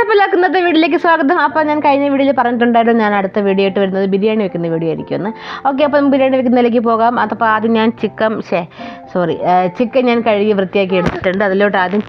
അപ്പോൾ ഇന്നത്തെ വീഡിയോയിലേക്ക് സ്വാഗതം. അപ്പോൾ ഞാൻ കഴിഞ്ഞ വീഡിയോയിൽ പറഞ്ഞിട്ടുണ്ടായിരുന്നു ഞാൻ അടുത്ത വീഡിയോ ആയിട്ട് വരുന്നത് ബിരിയാണി വെക്കുന്ന വീഡിയോ ആയിരിക്കുമെന്ന്. ഓക്കെ അപ്പം ബിരിയാണി വെക്കുന്നതിലേക്ക് പോകാം. അതപ്പോൾ ആദ്യം ഞാൻ ചിക്കൻ ഷേ സോറി ചിക്കൻ ഞാൻ കഴുകി വൃത്തിയാക്കി എടുത്തിട്ടുണ്ട്. അതിലോട്ട് ആദ്യം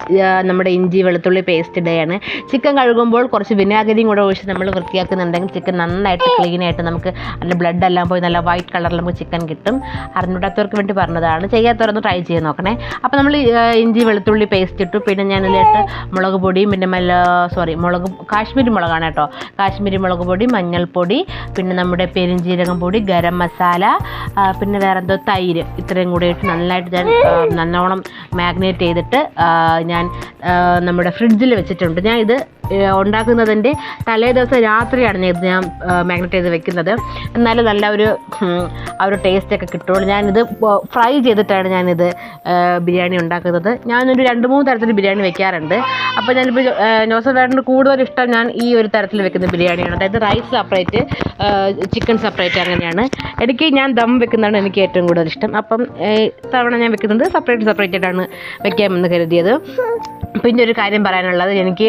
നമ്മുടെ ഇഞ്ചി വെളുത്തുള്ളി പേസ്റ്റ് ഇടുകയാണ്. ചിക്കൻ കഴുകുമ്പോൾ കുറച്ച് വിനാഗിരിയും കൂടെ ഒഴിച്ച് നമ്മൾ വൃത്തിയാക്കുന്നുണ്ടെങ്കിൽ ചിക്കൻ നന്നായിട്ട് ക്ലീൻ ആയിട്ട് നമുക്ക് അതിന്റെ ബ്ലഡ് എല്ലാം പോയി നല്ല വൈറ്റ് കളറിൽ നമുക്ക് ചിക്കൻ കിട്ടും. അറിഞ്ഞൂടാത്തവർക്ക് വേണ്ടി പറഞ്ഞതാണ്. ചെയ്യാത്തവരൊന്ന് ട്രൈ ചെയ്ത് നോക്കണേ. അപ്പോൾ നമ്മൾ ഇഞ്ചി വെളുത്തുള്ളി പേസ്റ്റ് ഇട്ടു. പിന്നെ ഞാൻ ഇതിലിട്ട് മുളക് പൊടിയും പിന്നെ മല്ല സോറി മുളക് കാശ്മീരി മുളകാണ് കേട്ടോ. കാശ്മീരി മുളക് പൊടി മഞ്ഞൾപ്പൊടി പിന്നെ നമ്മുടെ പെരിഞ്ജീരകം പൊടി ഗരം മസാല പിന്നെ വേറെ എന്തോ തൈര്. ഇത്രയും കൂടി ഇട്ട് നന്നായിട്ട് ഞാൻ നല്ലോണം മാഗ്നേറ്റ് ചെയ്തിട്ട് ഞാൻ നമ്മുടെ ഫ്രിഡ്ജിൽ വെച്ചിട്ടുണ്ട്. ഞാൻ ഇത് ഉണ്ടാക്കുന്നതിന്റെ തലേ ദിവസം രാത്രിയാണ് ഞാൻ ഇത് ഞാൻ മാഗ്നറ്റ് ചെയ്ത് വെക്കുന്നത്. എന്നാലും നല്ല ഒരു ആ ഒരു ടേസ്റ്റ് ഒക്കെ കിട്ടുള്ളൂ. ഞാനിത് ഫ്രൈ ചെയ്തിട്ടാണ് ഞാനിത് ബിരിയാണി ഉണ്ടാക്കുന്നത്. ഞാനൊരു രണ്ട് മൂന്ന് തരത്തിൽ ബിരിയാണി വെക്കാറുണ്ട്. അപ്പോൾ ഞാനിപ്പോൾ ജോസഫ് നോസഫേട്ടന് കൂടുതൽ ഇഷ്ടം ഞാൻ ഈ ഒരു തരത്തിൽ വെക്കുന്ന ബിരിയാണിയാണ്. അതായത് റൈസ് സെപ്പറേറ്റ് ചിക്കൻ സെപ്പറേറ്റ് അങ്ങനെയാണ്. ഇടയ്ക്ക് ഞാൻ ദം വെക്കുന്നതാണ് എനിക്ക് ഏറ്റവും കൂടുതൽ ഇഷ്ടം. അപ്പം തവണ ഞാൻ വെക്കുന്നത് സെപ്പറേറ്റ് സെപ്പറേറ്റ് ആയിട്ടാണ് വെക്കാമെന്ന് കരുതിയത്. പിന്നെ ഒരു കാര്യം പറയാനുള്ളത് എനിക്ക്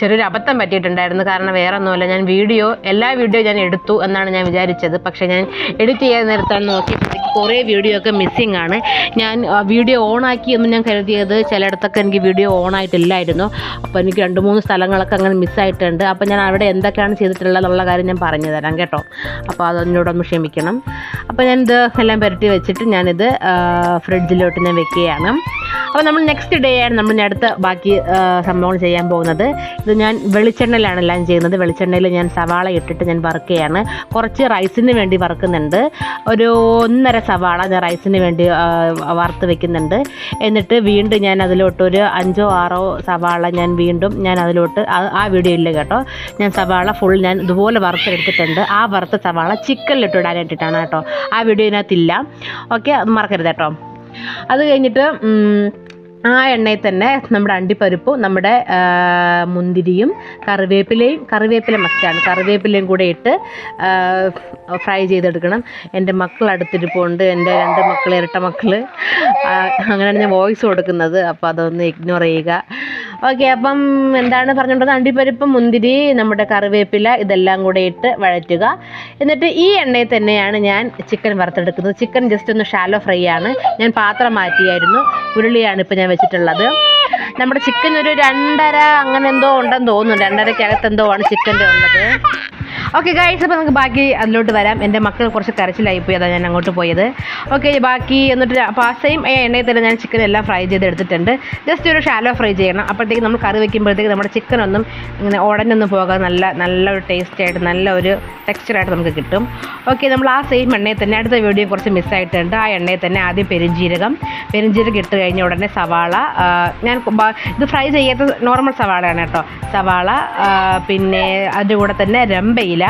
ചെറിയൊരു അബദ്ധം പറ്റിയിട്ടുണ്ടായിരുന്നു. കാരണം വേറെ ഒന്നുമല്ല ഞാൻ വീഡിയോ എല്ലാ വീഡിയോ ഞാൻ എടുത്തു എന്നാണ് ഞാൻ വിചാരിച്ചത്. പക്ഷേ ഞാൻ എഡിറ്റ് ചെയ്യാൻ നേരത്താണ് നോക്കിയപ്പോഴത്തേക്ക് കുറേ വീഡിയോ ഒക്കെ മിസ്സിങ് ആണ്. ഞാൻ വീഡിയോ ഓണാക്കി എന്ന് ഞാൻ കരുതിയത് ചിലയിടത്തൊക്കെ എനിക്ക് വീഡിയോ ഓൺ ആയിട്ടില്ലായിരുന്നു. അപ്പോൾ എനിക്ക് രണ്ട് മൂന്ന് സ്ഥലങ്ങളൊക്കെ അങ്ങനെ മിസ്സായിട്ടുണ്ട് അപ്പോൾ ഞാൻ അവിടെ എന്തൊക്കെയാണ് ചെയ്തിട്ടുള്ളത് എന്നുള്ള കാര്യം ഞാൻ പറഞ്ഞു തരാം കേട്ടോ. അപ്പോൾ അതൊന്നിനോടൊന്ന് ക്ഷമിക്കണം. അപ്പോൾ ഞാൻ ഇത് എല്ലാം പുരട്ടി വെച്ചിട്ട് ഞാനിത് ഫ്രിഡ്ജിലോട്ട് ഞാൻ വെക്കുകയാണ്. അപ്പോൾ നമ്മൾ നെക്സ്റ്റ് ഡേ ആണ് നമ്മൾ അടുത്ത ബാക്കി സംഭവങ്ങൾ ചെയ്യാൻ പോകുന്നത്. ഇത് ഞാൻ വെളിച്ചെണ്ണയിലാണ് എല്ലാം ചെയ്യുന്നത്. വെളിച്ചെണ്ണയിൽ ഞാൻ സവാള ഇട്ടിട്ട് ഞാൻ വറുക്കുകയാണ്. കുറച്ച് റൈസിന് വേണ്ടി വറുക്കുന്നുണ്ട്. ഒരു ഒന്നര സവാള ഞാൻ റൈസിന് വേണ്ടി വറുത്ത് വെക്കുന്നുണ്ട്. എന്നിട്ട് വീണ്ടും ഞാൻ അതിലോട്ട് ഒരു അഞ്ചോ ആറോ സവാള ഞാൻ വീണ്ടും ഞാൻ അതിലോട്ട് ആ- വീഡിയോയിൽ കേട്ടോ. ഞാൻ സവാള ഫുൾ ഞാൻ ഇതുപോലെ വറുത്തെടുത്തിട്ടുണ്ട്. ആ വറുത്ത സവാള ചിക്കനിലിട്ട് ഇടാനായിട്ടിട്ടാണ് കേട്ടോ. ആ വീഡിയോ ഇതിനകത്തില്ല. ഓക്കെ അത് മറക്കരുത് കേട്ടോ. അത് കഴിഞ്ഞിട്ട് ആ എണ്ണയിൽ തന്നെ നമ്മുടെ അണ്ടിപ്പരിപ്പും നമ്മുടെ മുന്തിരിയും കറിവേപ്പിലയും കറിവേപ്പില മസ്റ്റാണ് കറിവേപ്പിലയും കൂടെ ഇട്ട് ഫ്രൈ ചെയ്തെടുക്കണം. എന്റെ മക്കൾ അടുത്തിരിപ്പുണ്ട് എന്റെ രണ്ട് മക്കൾ ഇരട്ട മക്കൾ അങ്ങനെയാണ് ഞാൻ വോയിസ് കൊടുക്കുന്നത്. അപ്പോൾ അതൊന്ന് ഇഗ്നോർ ചെയ്യുക. ഓക്കെ അപ്പം എന്താണ് പറഞ്ഞുകൊണ്ടത് അണ്ടിപ്പരിപ്പ് മുന്തിരി നമ്മുടെ കറിവേപ്പില ഇതെല്ലാം കൂടെ ഇട്ട് വഴറ്റുക. എന്നിട്ട് ഈ എണ്ണയിൽ തന്നെയാണ് ഞാൻ ചിക്കൻ വറുത്തെടുക്കുന്നത്. ചിക്കൻ ജസ്റ്റ് ഒന്ന് ഷാലോ ഫ്രൈ ആണ്. ഞാൻ പാത്രം മാറ്റിയായിരുന്നു. ഉരുളിയാണ് ഇപ്പോൾ ഞാൻ വെച്ചിട്ടുള്ളത്. നമ്മുടെ ചിക്കൻ ഒരു രണ്ടര അങ്ങനെ എന്തോ ഉണ്ടെന്ന് തോന്നുന്നു. രണ്ടരക്കകത്ത് എന്തോ ആണ് ചിക്കന്റെ ഉള്ളത്. ഓക്കെ ഗൈസ് അപ്പോൾ നമുക്ക് ബാക്കി അതിലോട്ട് വരാം. എന്റെ മക്കൾ കുറച്ച് കരച്ചിലായി പോയി. അതാണ് ഞാൻ അങ്ങോട്ട് പോയത്. ഓക്കെ ബാക്കി എന്നിട്ട് അപ്പോൾ സെയിം എണ്ണയിൽ തന്നെ ഞാൻ ചിക്കൻ എല്ലാം ഫ്രൈ ചെയ്ത് എടുത്തിട്ടുണ്ട്. ജസ്റ്റ് ഒരു ഷാലോ ഫ്രൈ ചെയ്യണം. അപ്പോഴത്തേക്ക് നമ്മൾ കറി വെക്കുമ്പോഴത്തേക്ക് നമ്മുടെ ചിക്കൻ ഒന്നും ഇങ്ങനെ ഉടനൊന്നും പോകാതെ നല്ല നല്ല ഒരു ടേസ്റ്റ് ആയിട്ട് നല്ല ഒരു ടെക്സ്ചറായിട്ട് നമുക്ക് കിട്ടും. ഓക്കെ നമ്മൾ ആ സെയിം എണ്ണയിൽ തന്നെ അടുത്ത വീഡിയോ കുറച്ച് മിസ്സായിട്ടുണ്ട് ആ എണ്ണയിൽ തന്നെ ആദ്യം പെരിഞ്ജീരകം പെരിഞ്ജീരകം ഇട്ട് കഴിഞ്ഞ ഉടനെ സവാള. ഞാൻ ഇത് ഫ്രൈ ചെയ്യാത്ത നോർമൽ സവാളയാണ് കേട്ടോ. സവാള പിന്നെ അതിന്റെ കൂടെ തന്നെ രമ്പയില.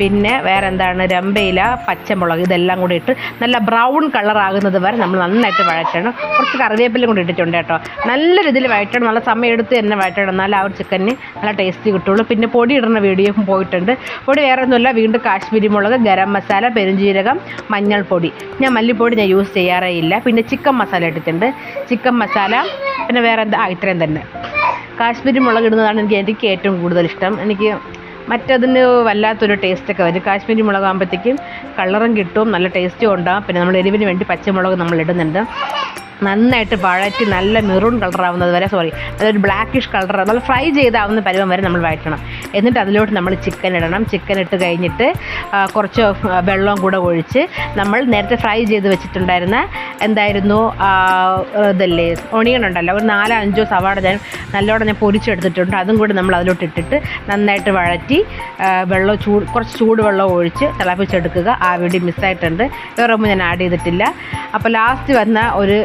പിന്നെ വേറെ എന്താണ് രമ്പയില പച്ചമുളക് ഇതെല്ലാം കൂടി ഇട്ട് നല്ല ബ്രൗൺ കളറാകുന്നത് വരെ നമ്മൾ നന്നായിട്ട് വഴറ്റണം. കുറച്ച് കറിവേപ്പിലും കൂടി ഇട്ടിട്ടുണ്ട് കേട്ടോ. നല്ല രീതിയിൽ വഴറ്റണം. നല്ല സമയം എടുത്ത് തന്നെ വഴറ്റണം. എന്നാൽ ആ ഒരു ചിക്കന് നല്ല ടേസ്റ്റ് കിട്ടുള്ളൂ. പിന്നെ പൊടി ഇടുന്ന വീഡിയോ പോയിട്ടുണ്ട്. പൊടി വേറെ ഒന്നുമില്ല വീണ്ടും കാശ്മീരി മുളക് ഗരം മസാല പെരുംജീരകം മഞ്ഞൾപ്പൊടി. ഞാൻ മല്ലിപ്പൊടി ഞാൻ യൂസ് ചെയ്യാറേ ഇല്ല. പിന്നെ ചിക്കൻ മസാല ഇട്ടിട്ടുണ്ട്. ചിക്കൻ മസാല പിന്നെ വേറെ എന്താ ഇത്രയും തന്നെ. കാശ്മീരി മുളക് ഇടുന്നതാണ് എനിക്ക് എനിക്ക് ഏറ്റവും കൂടുതൽ ഇഷ്ടം. എനിക്ക് മറ്റതിന് വല്ലാത്തൊരു ടേസ്റ്റൊക്കെ വരും. കാശ്മീരി മുളകാകുമ്പോഴത്തേക്കും കളറും കിട്ടും നല്ല ടേസ്റ്റും ഉണ്ടാകും പിന്നെ നമ്മൾ എരിവിന് വേണ്ടി പച്ചമുളക് നമ്മൾ ഇടുന്നുണ്ട്. നന്നായിട്ട് വഴറ്റി നല്ല മെറൂൺ കളറാവുന്നത് വരെ സോറി അതൊരു ബ്ലാക്കിഷ് കളർ നല്ല ഫ്രൈ ചെയ്താവുന്ന പരുവം വരെ നമ്മൾ വഴറ്റണം. എന്നിട്ട് അതിലോട്ട് നമ്മൾ ചിക്കൻ ഇടണം. ചിക്കൻ ഇട്ട് കഴിഞ്ഞിട്ട് കുറച്ച് വെള്ളം കൂടെ ഒഴിച്ച് നമ്മൾ നേരത്തെ ഫ്രൈ ചെയ്ത് വെച്ചിട്ടുണ്ടായിരുന്ന എന്തായിരുന്നു ഇതല്ലേ ഒണിയൻ ഉണ്ടല്ലോ. ഒരു നാലോ അഞ്ചോ സവാട ഞാൻ നല്ലോണം ഞാൻ പൊരിച്ചെടുത്തിട്ടുണ്ട്. അതും കൂടി നമ്മൾ അതിലോട്ട് ഇട്ടിട്ട് നന്നായിട്ട് വഴറ്റി വെള്ളം ചൂട് കുറച്ച് ചൂടുവെള്ളം ഒഴിച്ച് തിളപ്പിച്ചെടുക്കുക. ആ വീടി മിസ്സായിട്ടുണ്ട്. വേറെ ഒന്നും ഞാൻ ആഡ് ചെയ്തിട്ടില്ല. അപ്പോൾ ലാസ്റ്റ് വന്ന ഒരു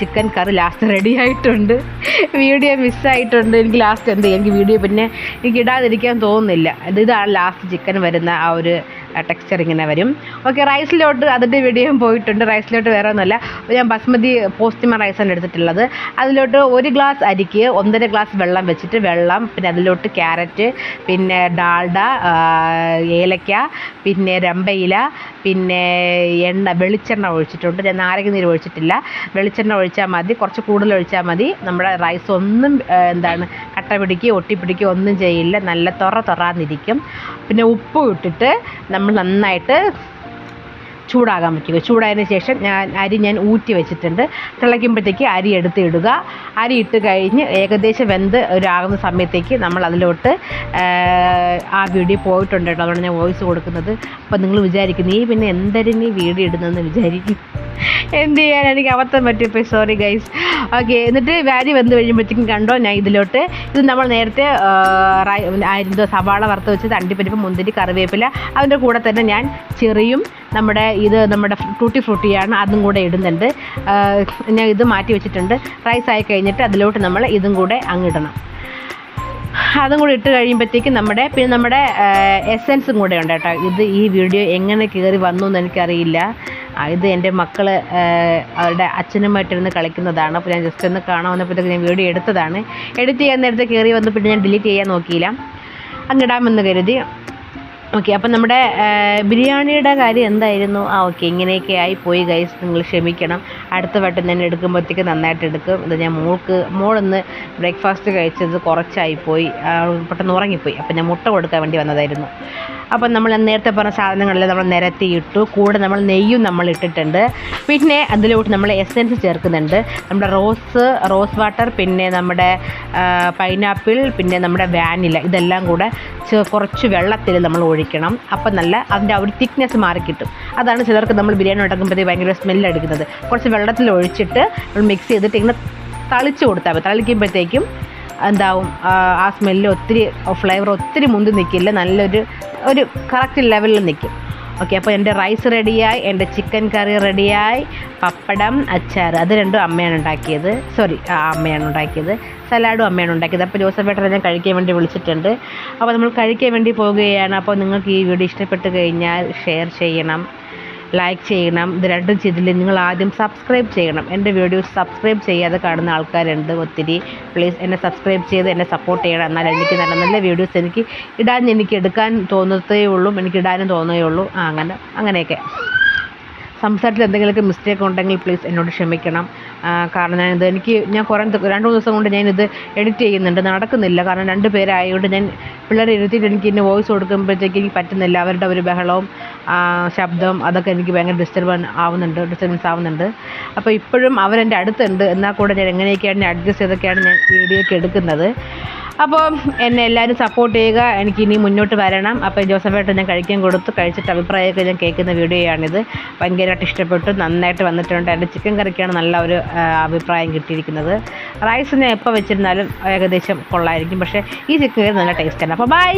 ചിക്കൻ കറി ലാസ്റ്റ് റെഡി ആയിട്ടുണ്ട്. വീഡിയോ മിസ്സായിട്ടുണ്ട് എനിക്ക് ലാസ്റ്റ് എന്ത് ചെയ്യും? എനിക്ക് വീഡിയോ പിന്നെ എനിക്ക് ഇടാതിരിക്കാൻ തോന്നുന്നില്ല. ഇത് ഇതാണ് ലാസ്റ്റ് ചിക്കൻ വരുന്ന ആ ഒരു ടെക്സ്ചർ ഇങ്ങനെ വരും. ഓക്കെ റൈസിലോട്ട് അതിന്റെ വീഡിയോയും പോയിട്ടുണ്ട്. റൈസിലോട്ട് വേറെ ഒന്നുമല്ല. ഞാൻ ബസ്മതി പോസ്റ്റിമ റൈസാണ് എടുത്തിട്ടുള്ളത്. അതിലോട്ട് ഒരു ഗ്ലാസ് അരിക്ക് ഒന്നര ഗ്ലാസ് വെള്ളം വെച്ചിട്ട് വെള്ളം പിന്നെ അതിലോട്ട് ക്യാരറ്റ് പിന്നെ ഡാൾഡ ഏലക്ക പിന്നെ രമ്പയില പിന്നെ എണ്ണ വെളിച്ചെണ്ണ ഒഴിച്ചിട്ടുണ്ട്. ഞാൻ നാരങ്ങ നീര് ഒഴിച്ചിട്ടില്ല. വെളിച്ചെണ്ണ ഒഴിച്ചാൽ മതി. കുറച്ച് കൂടുതൽ ഒഴിച്ചാൽ മതി. നമ്മുടെ റൈസ് ഒന്നും എന്താണ് കട്ട പിടിക്കുക ഒട്ടിപ്പിടിക്കുക ഒന്നും ചെയ്യില്ല. നല്ല തുറ തുറാന്നിരിക്കും. പിന്നെ ഉപ്പ് ഇട്ടിട്ട് നമ്മൾ നന്നായിട്ട് ചൂടാകാൻ വയ്ക്കുക. ചൂടായതിന് ശേഷം ഞാൻ അരി ഞാൻ ഊറ്റി വെച്ചിട്ടുണ്ട്. തിളയ്ക്കുമ്പോഴത്തേക്ക് അരി എടുത്ത് ഇടുക അരി ഇട്ട് കഴിഞ്ഞ് ഏകദേശം വെന്ത് ഒരാകുന്ന സമയത്തേക്ക് നമ്മൾ അതിലോട്ട് ആ, വീഡിയോ പോയിട്ടുണ്ട് കേട്ടോ. അതുകൊണ്ട് ഞാൻ വോയിസ് കൊടുക്കുന്നത്. അപ്പോൾ നിങ്ങൾ വിചാരിക്കും നീ പിന്നെ എന്തായാലും നീ വീഡിയോ ഇടുന്നതെന്ന് വിചാരിക്കും. എന്ത് ചെയ്യാൻ എനിക്ക് അബദ്ധം പറ്റിയപ്പോൾ സോറി ഗൈസ് ഓക്കെ എന്നിട്ട് വാരി വന്ന് കഴിയുമ്പോഴത്തേക്കും കണ്ടോ ഞാൻ ഇതിലോട്ട് ഇത് നമ്മൾ നേരത്തെ ആയിരുന്നു സവാള വറുത്ത് വെച്ചത് അണ്ടിപ്പരിപ്പ് മുന്തിരി കറിവേപ്പില അതിന്റെ കൂടെ തന്നെ ഞാൻ ചെറിയും നമ്മുടെ ഇത് നമ്മുടെ ടൂട്ടി ഫ്രൂട്ടിയാണ് അതും കൂടെ ഇടുന്നുണ്ട്. ഞാൻ ഇത് മാറ്റി വെച്ചിട്ടുണ്ട്. റൈസ് ആയി കഴിഞ്ഞിട്ട് അതിലോട്ട് നമ്മൾ ഇതും കൂടെ അങ്ങിടണം അതും കൂടി ഇട്ട് കഴിയുമ്പോഴത്തേക്കും നമ്മുടെ പിന്നെ നമ്മുടെ എസെൻസും കൂടെ ഉണ്ട് കേട്ടോ. ഇത് ഈ വീഡിയോ എങ്ങനെ കയറി വന്നു എന്ന് എനിക്കറിയില്ല. ഇത് എന്റെ മക്കൾ അവരുടെ അച്ഛനുമായിട്ടിരുന്ന് കളിക്കുന്നതാണ്. അപ്പോൾ ഞാൻ ജസ്റ്റ് ഒന്ന് കാണാൻ വന്നപ്പോഴത്തേക്ക് ഞാൻ വീഡിയോ എടുത്തതാണ്. എഡിറ്റ് ചെയ്യാൻ നേരത്തെ കയറി വന്നു പിന്നെ ഞാൻ ഡിലീറ്റ് ചെയ്യാൻ നോക്കിയില്ല. അങ്ങിടാമെന്ന് കരുതി. ഓക്കെ അപ്പം നമ്മുടെ ബിരിയാണിയുടെ കാര്യം എന്തായിരുന്നു? ആ ഓക്കെ ഇങ്ങനെയൊക്കെ ആയി പോയി ഗൈസ് നിങ്ങൾ ക്ഷമിക്കണം. അടുത്ത വട്ടം ഞാൻ എടുക്കുമ്പോഴത്തേക്ക് നന്നായിട്ട് എടുക്കും. ഇത് ഞാൻ മോൾക്ക് മോളൊന്ന് ബ്രേക്ക്ഫാസ്റ്റ് കഴിച്ചത് കുറച്ചായി പോയി. ആ, പെട്ടെന്ന് ഉറങ്ങിപ്പോയി. അപ്പം ഞാൻ മുട്ട കൊടുക്കാൻ വേണ്ടി വന്നതായിരുന്നു. അപ്പം നമ്മൾ നേരത്തെ പറഞ്ഞ സാധനങ്ങളിൽ നമ്മൾ നിരത്തിയിട്ടു കൂടെ നമ്മൾ നെയ്യും നമ്മൾ ഇട്ടിട്ടുണ്ട്. പിന്നെ അതിലോട്ട് നമ്മൾ എസെൻസ് ചേർക്കുന്നുണ്ട്. നമ്മുടെ റോസ് റോസ് വാട്ടർ പിന്നെ നമ്മുടെ പൈനാപ്പിൾ പിന്നെ നമ്മുടെ വാനില ഇതെല്ലാം കൂടെ കുറച്ച് വെള്ളത്തിൽ നമ്മൾ ഒഴിക്കണം. അപ്പം നല്ല അതിന്റെ ഒരു തിക്നെസ് മാറിക്കിട്ടും അതാണ് ചിലർക്ക് നമ്മൾ ബിരിയാണി ഉണ്ടാക്കുമ്പോഴത്തേക്ക് ഭയങ്കര സ്മെല്ല് എടുക്കുന്നത്. കുറച്ച് വെള്ളത്തിൽ ഒഴിച്ചിട്ട് നമ്മൾ മിക്സ് ചെയ്തിട്ട് ഇങ്ങനെ തളിച്ച് കൊടുത്താൽ മതി. തളിക്കുമ്പോഴത്തേക്കും എന്താവും? ആ, സ്മെല്ല് ഒത്തിരി ഫ്ലേവർ ഒത്തിരി മുന്തി നിൽക്കില്ല നല്ലൊരു ഒരു കറക്റ്റ് ലെവലിൽ നിൽക്കും ഓക്കെ അപ്പോൾ എന്റെ റൈസ് റെഡിയായി എന്റെ ചിക്കൻ കറി റെഡിയായി പപ്പടം അച്ചാർ അത് രണ്ടും അമ്മയാണ് ഉണ്ടാക്കിയത്. സോറി ആ അമ്മയാണ് ഉണ്ടാക്കിയത്. സലാഡും അമ്മയാണ് ഉണ്ടാക്കിയത്. അപ്പോൾ ജോസഫ് ഏട്ടനെ ഞാൻ കഴിക്കാൻ വേണ്ടി വിളിച്ചിട്ടുണ്ട്. അപ്പോൾ നമ്മൾ കഴിക്കാൻ വേണ്ടി പോവുകയാണ്. അപ്പോൾ നിങ്ങൾക്ക് ഈ വീഡിയോ ഇഷ്ടപ്പെട്ട് കഴിഞ്ഞാൽ ഷെയർ ചെയ്യണം. ലൈക്ക് ചെയ്യണം. ഇത് രണ്ടും ചെയ്തില്ല? നിങ്ങൾ ആദ്യം സബ്സ്ക്രൈബ് ചെയ്യണം. എന്റെ വീഡിയോസ് സബ്സ്ക്രൈബ് ചെയ്യാതെ കാണുന്ന ആൾക്കാരുണ്ട് ഒത്തിരി. പ്ലീസ് എന്നെ സബ്സ്ക്രൈബ് ചെയ്ത് എന്നെ സപ്പോർട്ട് ചെയ്യണം. എന്നാൽ എനിക്ക് നല്ല നല്ല വീഡിയോസ് എനിക്ക് ഇടാൻ എനിക്ക് എടുക്കാൻ തോന്നത്തേ ഉള്ളൂ. എനിക്ക് ഇടാനും തോന്നേ ഉള്ളൂ. അങ്ങനെ അങ്ങനെയൊക്കെ. സംസാരത്തിൽ എന്തെങ്കിലുമൊക്കെ മിസ്റ്റേക്ക് ഉണ്ടെങ്കിൽ പ്ലീസ് എന്നോട് ക്ഷമിക്കണം. കാരണം ഞാനിത് എനിക്ക് ഞാൻ കുറേ രണ്ട് മൂന്ന് ദിവസം കൊണ്ട് ഞാനിത് എഡിറ്റ് ചെയ്യുന്നുണ്ട്. നടക്കുന്നില്ല. കാരണം രണ്ട് പേരായതുകൊണ്ട് ഞാൻ പിള്ളേരെ ഇരുത്തിയിട്ട് എനിക്ക് ഇന്ന് വോയിസ് കൊടുക്കുമ്പോഴത്തേക്ക് എനിക്ക് പറ്റുന്നില്ല. അവരുടെ ഒരു ബഹളവും ശബ്ദം അതൊക്കെ എനിക്ക് ഭയങ്കര ഡിസ്റ്റർബ് ആവുന്നുണ്ട് ഡിസ്റ്റർബൻസ് ആവുന്നുണ്ട്. അപ്പോൾ ഇപ്പോഴും അവരെന്റെ അടുത്തുണ്ട്. എന്നാൽ കൂടെ ഞാൻ എങ്ങനെയൊക്കെയാണ് അഡ്ജസ്റ്റ് ചെയ്തൊക്കെയാണ് ഞാൻ വീഡിയോ ഒക്കെ എടുക്കുന്നത്. അപ്പോൾ എന്നെ എല്ലാവരും സപ്പോർട്ട് ചെയ്യുക. എനിക്ക് ഇനി മുന്നോട്ട് വരണം. അപ്പോൾ ജോസഫായിട്ട് ഞാൻ കഴിക്കാൻ കൊടുത്തു. കഴിച്ചിട്ട് അഭിപ്രായമൊക്കെ ഞാൻ കേൾക്കുന്ന വീഡിയോയാണിത് ഭയങ്കരമായിട്ട് ഇഷ്ടപ്പെട്ടു. നന്നായിട്ട് വന്നിട്ടുണ്ട്. എന്റെ ചിക്കൻ കറിക്കാണ് നല്ല ഒരു അഭിപ്രായം കിട്ടിയിരിക്കുന്നത്. റൈസ് ഞാൻ എപ്പോൾ വെച്ചിരുന്നാലും ഏകദേശം കൊള്ളായിരിക്കും. പക്ഷേ ഈ ചിക്കൻ കറി നല്ല ടേസ്റ്റാണ് അപ്പോൾ ബൈ